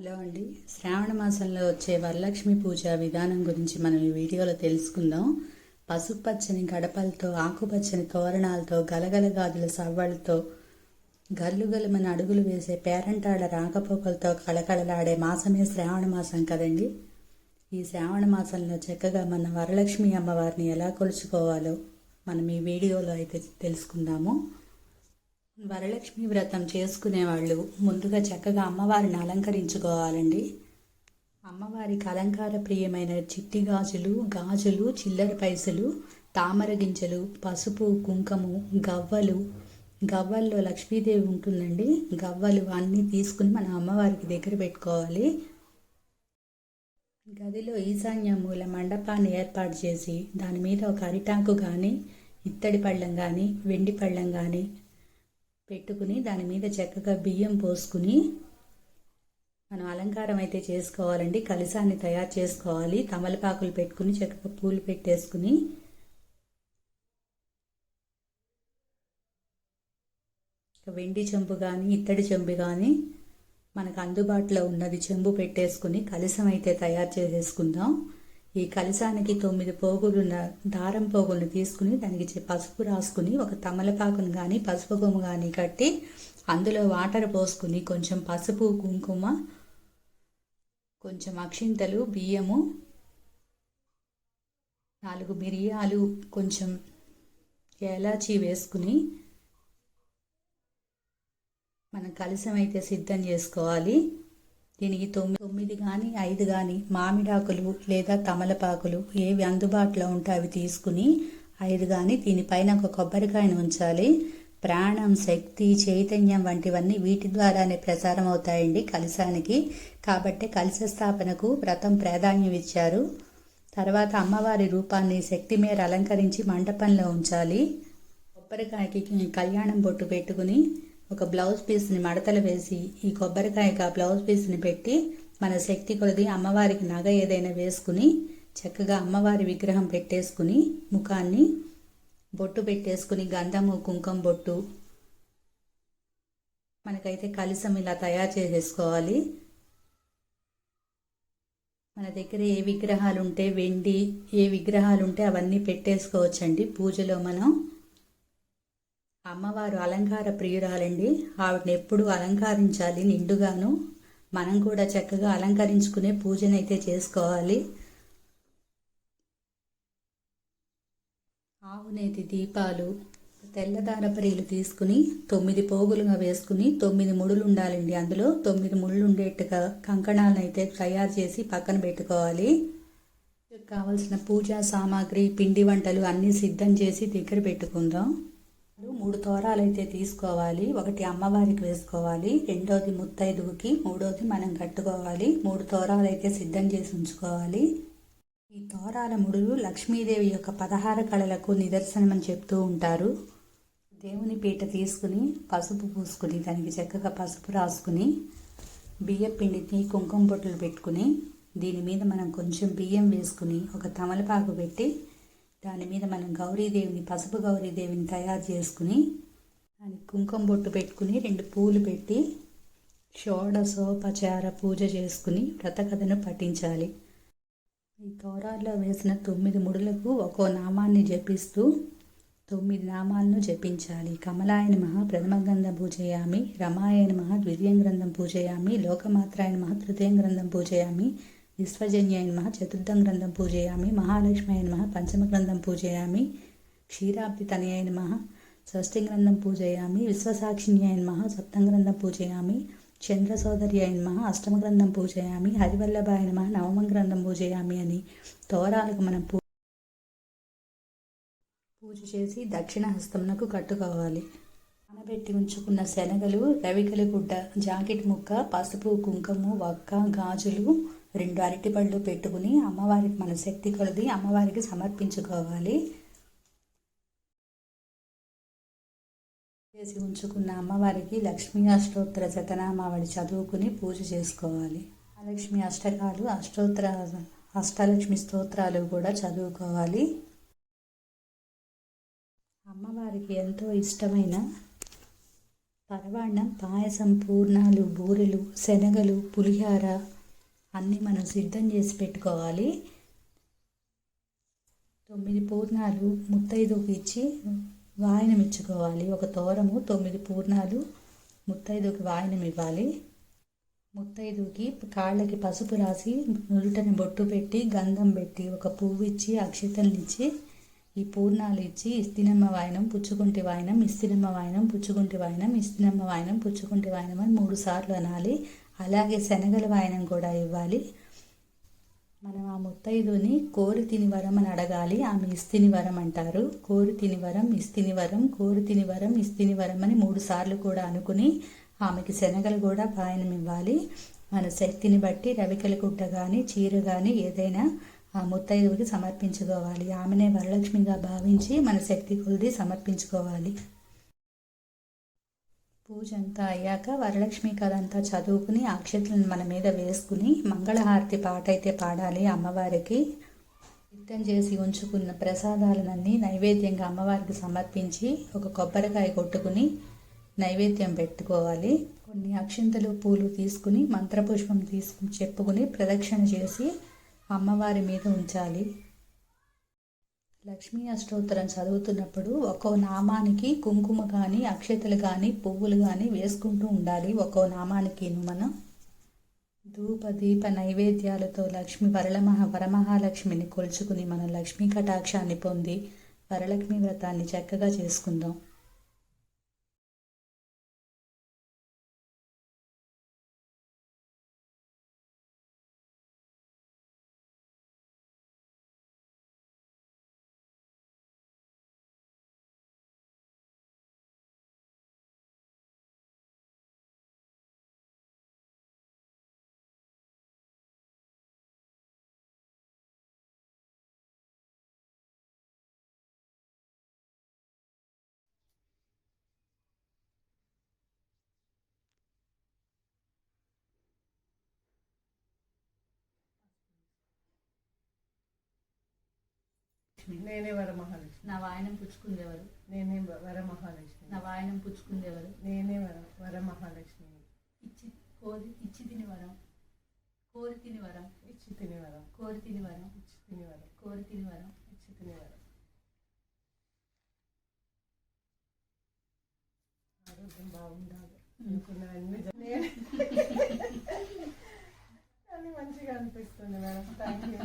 Hello అండి. శ్రావణ మాసంలో వచ్చే వరలక్ష్మి పూజ విధానం గురించి మనం ఈ వీడియోలో తెలుసుకుందాం. పసుపు పచ్చని గడపలతో ఆకుపచ్చని తోరణాలతో గలగల గాజుల సవ్వళ్ళతో గల్లు గలుమని అడుగులు వేసే పేరంటాడ రాకపోకలతో కళకళలాడే మాసమే శ్రావణ మాసం కదండి. ఈ శ్రావణ మాసంలో చక్కగా మన వరలక్ష్మి అమ్మవారిని ఎలా కొలుచుకోవాలో మనం ఈ వీడియోలో అయితే తెలుసుకుందాము. వరలక్ష్మి వ్రతం చేసుకునే వాళ్ళు ముందుగా చక్కగా అమ్మవారిని అలంకరించుకోవాలండి. అమ్మవారికి అలంకార ప్రియమైన చిట్టి గాజులు గాజులు చిల్లర పైసలు తామర గింజలు పసుపు కుంకము గవ్వలు. గవ్వల్లో లక్ష్మీదేవి ఉంటుందండి. గవ్వలు అన్నీ తీసుకుని మన అమ్మవారికి దగ్గర పెట్టుకోవాలి. గదిలో ఈశాన్య మూల మండపాన్ని ఏర్పాటు చేసి దాని మీద ఒక అరిటాకు కానీ ఇత్తడి పళ్ళం కానీ వెండి పళ్ళం కానీ పెట్టుకుని దాని మీద చక్కగా బియ్యం పోసుకుని మనం అలంకారం అయితే చేసుకోవాలండి. కలిసాన్ని తయారు చేసుకోవాలి. తమలపాకులు పెట్టుకుని చక్కగా పూలు పెట్టేసుకుని వెండి చెంబు కానీ ఇత్తడి చెంబు కానీ మనకు అందుబాటులో ఉన్నది చెంబు పెట్టేసుకుని కలసం అయితే తయారు చేసేసుకుందాం. ఈ కలశానికి తొమ్మిది పోగులున్న దారం పోగులను తీసుకుని దానికి పసుపు రాసుకుని ఒక తమలపాకును కానీ పసుపు గుమ్మ కానీ కట్టి అందులో వాటర్ పోసుకుని కొంచెం పసుపు కుంకుమ కొంచెం అక్షింతలు బియ్యము నాలుగు మిరియాలు కొంచెం ఏలాచి వేసుకుని మనం కలసం అయితే సిద్ధం చేసుకోవాలి. దీనికి తొమ్మిది తొమ్మిది కానీ ఐదు కానీ మామిడాకులు లేదా తమలపాకులు ఏవి అందుబాటులో ఉంటే అవి తీసుకుని ఐదు కానీ దీనిపైన ఒక కొబ్బరికాయను ఉంచాలి. ప్రాణం శక్తి చైతన్యం వంటివన్నీ వీటి ద్వారానే ప్రసారం అవుతాయండి కలశానికి. కాబట్టి కలశ స్థాపనకు వ్రతం ప్రాధాన్యం ఇచ్చారు. తర్వాత అమ్మవారి రూపాన్ని శక్తి మేర అలంకరించి మండపంలో ఉంచాలి. కొబ్బరికాయకి కళ్యాణం బొట్టు పెట్టుకుని ఒక బ్లౌజ్ పీస్ని మడతలు వేసి ఈ కొబ్బరికాయకి ఆ బ్లౌజ్ పీస్ని పెట్టి మన శక్తి కొలది అమ్మవారికి నగ ఏదైనా వేసుకుని చక్కగా అమ్మవారి విగ్రహం పెట్టేసుకుని ముఖాన్ని బొట్టు పెట్టేసుకుని గంధము కుంకం బొట్టు మనకైతే కలిసం ఇలా తయారు చేసేసుకోవాలి. మన దగ్గర ఏ విగ్రహాలు ఉంటే వెండి ఏ విగ్రహాలు ఉంటే అవన్నీ పెట్టేసుకోవచ్చండి. పూజలో మనం అమ్మవారు అలంకార ప్రియురాలండి. ఆవిడని ఎప్పుడు అలంకరించాలి నిండుగాను. మనం కూడా చక్కగా అలంకరించుకునే పూజనైతే చేసుకోవాలి. ఆవునేతి దీపాలు తెల్లదారపరీలు తీసుకుని తొమ్మిది పోగులుగా వేసుకుని తొమ్మిది ముడులు ఉండాలండి. అందులో తొమ్మిది ముళ్ళు ఉండేట్టుగా కంకణాలను అయితే తయారు చేసి పక్కన పెట్టుకోవాలి. కావలసిన పూజా సామాగ్రి పిండి వంటలు అన్నీ సిద్ధం చేసి దగ్గర పెట్టుకుందాం. మూడు తోరాలు అయితే తీసుకోవాలి. ఒకటి అమ్మవారికి వేసుకోవాలి. రెండోది ముత్తైదువుకి మూడోది మనం కట్టుకోవాలి. మూడు తోరాలు అయితే సిద్ధం చేసి ఉంచుకోవాలి. ఈ తోరాల ముడులు లక్ష్మీదేవి యొక్క పదహార కళలకు నిదర్శనమని చెప్తూ ఉంటారు. దేవుని పీట తీసుకుని పసుపు పూసుకుని దానికి చక్కగా పసుపు రాసుకుని బియ్యం పిండిని కుంకుమ బొట్టులు పెట్టుకుని దీని మీద మనం కొంచెం బియ్యం వేసుకుని ఒక తమలపాకు పెట్టి దాని మీద మనం గౌరీదేవిని పసుపు గౌరీదేవిని తయారు చేసుకుని దానికి కుంకుమ బొట్టు పెట్టుకుని రెండు పూలు పెట్టి షోడసోపచార పూజ చేసుకుని వ్రతకథను పఠించాలి. ఈ తోరాల్లో వేసిన తొమ్మిది ముడులకు ఒక్కో నామాన్ని జపిస్తూ తొమ్మిది నామాలను జపించాలి. కమలాయన మహా ప్రథమ గ్రంథం పూజయామి రమాయణ మహా ద్వితీయం గ్రంథం పూజయామి లోకమాత్రాయణ మహా తృతీయం గ్రంథం పూజయామి విశ్వజన్యాయ నమ చతుర్థం గ్రంథం పూజయామి మహాలక్ష్మయ నమ పంచమ గ్రంథం పూజయామి క్షీరాబ్ది తనయాయ నమ షష్ఠి గ్రంథం పూజయామి విశ్వసాక్షిణ్యాయ నమ సప్తం గ్రంథం పూజయామి చంద్ర సోదర్యాయ నమ అష్టమ గ్రంథం పూజయామి హరివల్లభాయ నమ నవమ గ్రంథం పూజయామి అని తోరాలకు మనం పూ పూజ చేసి దక్షిణ హస్తమునకు కట్టుకోవాలి. నానబెట్టి ఉంచుకున్న శనగలు రవికల గుడ్డ జాకెట్ ముక్క పసుపు కుంకుమ వక్క గాజులు రెండు అరటిపళ్ళు పెట్టుకుని అమ్మవారికి మన శక్తి కొలది అమ్మవారికి సమర్పించుకోవాలి. చేసి ఉంచుకున్న అమ్మవారికి లక్ష్మీ అష్టోత్తర శతనామావళి చదువుకుని పూజ చేసుకోవాలి. లక్ష్మి అష్టకాలు అష్టోత్తర అష్టలక్ష్మి స్తోత్రాలు కూడా చదువుకోవాలి. అమ్మవారికి ఎంతో ఇష్టమైన పరవాణం పాయసం పూర్ణాలు బూరెలు శనగలు పులిహార అన్నీ మనం సిద్ధం చేసి పెట్టుకోవాలి. తొమ్మిది పూర్ణాలు ముత్తైదుకి ఇచ్చి వాయనం ఇచ్చుకోవాలి ఒక తోరము తొమ్మిది పూర్ణాలు ముత్తైదుకి వాయనం ఇవ్వాలి ముత్తైదుకి కాళ్ళకి పసుపు రాసి నుదుటని బొట్టు పెట్టి గంధం పెట్టి ఒక పువ్వు ఇచ్చి అక్షతల్ని ఇచ్చి ఈ పూర్ణాలు ఇచ్చి ఇస్తినమ్మ వాయనం పుచ్చుకుంటి వాయనం ఇస్తినమ్మ వాయనం పుచ్చుకుంటి వాయనం ఇస్తినమ్మ వాయనం పుచ్చుకుంటి వాయనం అని మూడు సార్లు అనాలి. అలాగే శనగల వాయనం కూడా ఇవ్వాలి. మనం ఆ ముత్తైదుని కోరి తిని వరం అని అడగాలి. ఆమె ఇస్తిని వరం అంటారు. కోరి తిని వరం ఇస్తిని వరం కోరి తిని వరం ఇస్తిని వరం అని మూడు సార్లు కూడా అనుకుని ఆమెకి శనగలు కూడా పాయనం ఇవ్వాలి. మన శక్తిని బట్టి రవికల గుడ్డ కానీ చీర కానీ ఏదైనా ఆ ముత్తైదువుకి సమర్పించుకోవాలి. ఆమెనే వరలక్ష్మిగా భావించి మన శక్తి కొలిది సమర్పించుకోవాలి. పూజ అంతా అయ్యాక వరలక్ష్మి కథ అంతా చదువుకుని అక్షతలను మన మీద వేసుకుని మంగళహారతి పాట అయితే పాడాలి అమ్మవారికి. సిద్ధం చేసి ఉంచుకున్న ప్రసాదాలనన్నీ నైవేద్యంగా అమ్మవారికి సమర్పించి ఒక కొబ్బరికాయ కొట్టుకుని నైవేద్యం పెట్టుకోవాలి. కొన్ని అక్షింతలు పూలు తీసుకుని మంత్రపుష్పం తీసుకుని చెప్పుకుని ప్రదక్షిణ చేసి అమ్మవారి మీద ఉంచాలి. లక్ష్మీ అష్టోత్తరం చదువుతున్నప్పుడు ఒక్కో నామానికి కుంకుమ కానీ అక్షతలు కానీ పువ్వులు కానీ వేసుకుంటూ ఉండాలి ఒక్కో నామానికి మనం. ధూప దీప నైవేద్యాలతో లక్ష్మి వరలమహ వరమహాలక్ష్మిని కొలుచుకుని మనం లక్ష్మీ కటాక్షాన్ని పొంది వరలక్ష్మి వ్రతాన్ని చక్కగా చేసుకుందాం. నేనే వరమహాలక్ష్మి. నా వాయనం పుచ్చుకుందేవారు? నేనే వరమహాలక్ష్మి. నా వాయనం పుచ్చుకుందేవారు? నేనే వర వరమహాలక్ష్మి. ఇచ్చి కోరి ఇచ్చి తిని వరం. కోరి తిని వరం. ఇచ్చి తిని వరం. కోరి తిని వరం. ఇచ్చి తిని వరం. కోరి తిని వరం. ఇచ్చి తిని వరం. ఆరోగ్యం బాగుండాలి. అనుకున్నవన్నీ జ- అని మంచిగా అనిపిస్తుంది మేడం. Thank you